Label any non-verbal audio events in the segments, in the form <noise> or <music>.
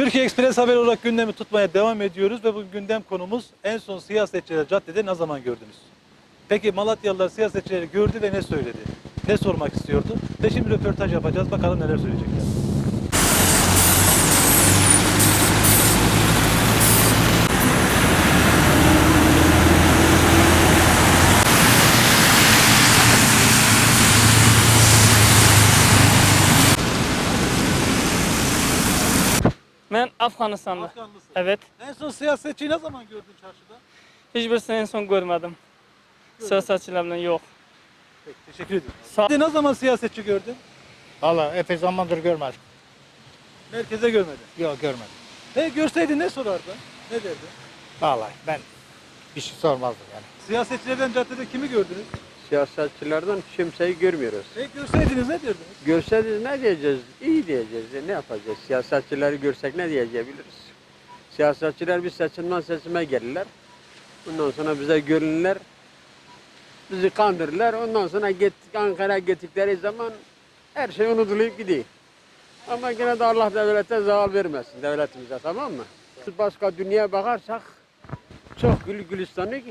Türkiye Express Haber olarak gündemi tutmaya devam ediyoruz ve bu gündem konumuz en son siyasetçileri caddede ne zaman gördünüz? Peki Malatyalılar siyasetçileri gördü ve ne söyledi? Ne sormak istiyordu? Ve şimdi röportaj yapacağız. Bakalım neler söyleyecekler. Ben Afganistan'da. Afganlısın. Evet. En son siyasetçiyi ne zaman gördün çarşıda? Hiçbirisini en son görmedim. Siyasetçilerden yok. Peki, teşekkür ediyorum. Sağ Ne zaman siyasetçi gördün? Valla epey zamandır görmedim. Merkeze görmedin. Yok görmedim. Peki görseydin ne sorardın? Ne derdin? Vallahi ben bir şey sormazdım yani. Siyasetçilerden caddede kimi gördünüz? Siyasetçilerden kimseyi görmüyoruz. Peki görseydiniz ne derdiniz? Görseniz ne diyeceğiz? İyi diyeceğiz. Ya Ne yapacağız? Siyasetçileri görsek ne diyeceğiz? Siyasetçiler bir seçimden seçime gelirler. Ondan sonra bize görünürler. Bizi kandırırlar. Ondan sonra gittik Ankara'ya gittikleri zaman her şey unutulup gidiyor. Ama yine de Allah devlete zaval vermesin devletimize tamam mı? Biz Başka dünyaya bakarsak çok gül gülistanlık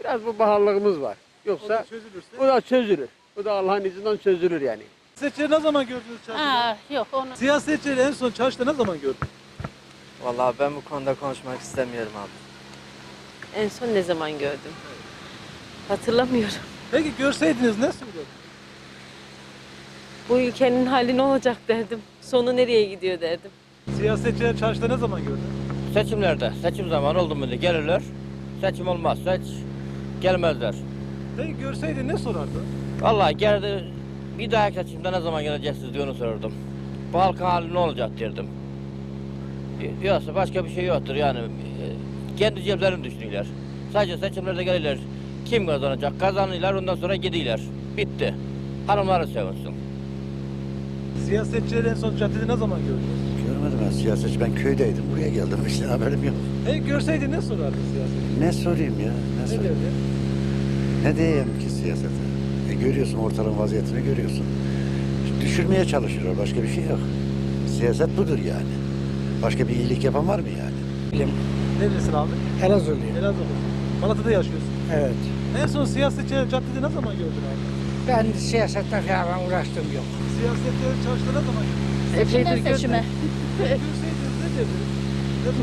biraz bu baharlığımız var. O da Yoksa çözülürse. o da çözülür. O da Allah'ın izniyle çözülür yani. Siyasetçileri ne zaman gördünüz çarşıda? Aa, yok onu. Siyasetçileri en son çarşıda ne zaman gördün? Vallahi ben bu konuda konuşmak istemiyorum abi. En son ne zaman gördüm? Hatırlamıyorum. Peki görseydiniz ne söylerdiniz? Bu ülkenin hali ne olacak derdim. Sonu nereye gidiyor derdim. Siyasetçileri çarşıda ne zaman gördün? Seçimlerde, seçim zamanı oldu mu diye gelirler. Seçim olmazsa hiç gelmezler. Peki görseydin ne sorardın? Vallahi geldi bir dahaki seçimde ne zaman geleceksiniz diye onu sorurdum. Bu halkın hali ne olacak derdim. Yoksa başka bir şey yoktur yani. E, Kendi ceplerini düşünüyorlar. Sadece seçimlerde gelirler. Kim kazanacak? Kazanırlar ondan sonra gidiyorlar. Bitti. Hanımları sevinsin. Siyasetçileri en son caddede ne zaman gördünüz? Görmedim ben siyasetçi. Ben köydeydim. Buraya geldim. İşte haberim yok. Peki görseydin ne sorardın siyasetçi? Ne sorayım ya? Ne, Ne sorayım? derdin? Ne diyeyim ki siyasete? E, görüyorsun ortalığın vaziyetini görüyorsun. Düşürmeye çalışıyorlar. Başka bir şey yok. Siyaset budur yani. Başka bir iyilik yapan var mı yani? Neredesin abi? Elazığlıyım. Elazığ. Malatya'da yaşıyorsun. Evet. En son siyasetçileri caddede ne zaman gördün abi? Ben siyasetle falan uğraştığım yok. Siyasetçileri çarşıda ne zaman gördün? Seçimden seçime. <laughs> Görseydiniz ne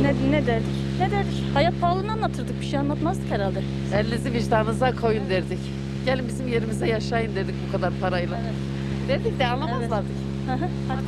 sorardın? Ne, ne derdik? Ne derdik? Hayat pahalılığını anlatırdık. Bir şey anlatmazdık herhalde. Elinizi vicdanınıza koyun derdik. Gelin bizim yerimize yaşayın derdik bu kadar parayla. Derdik de anlamazlardı. Hı hı. Hadi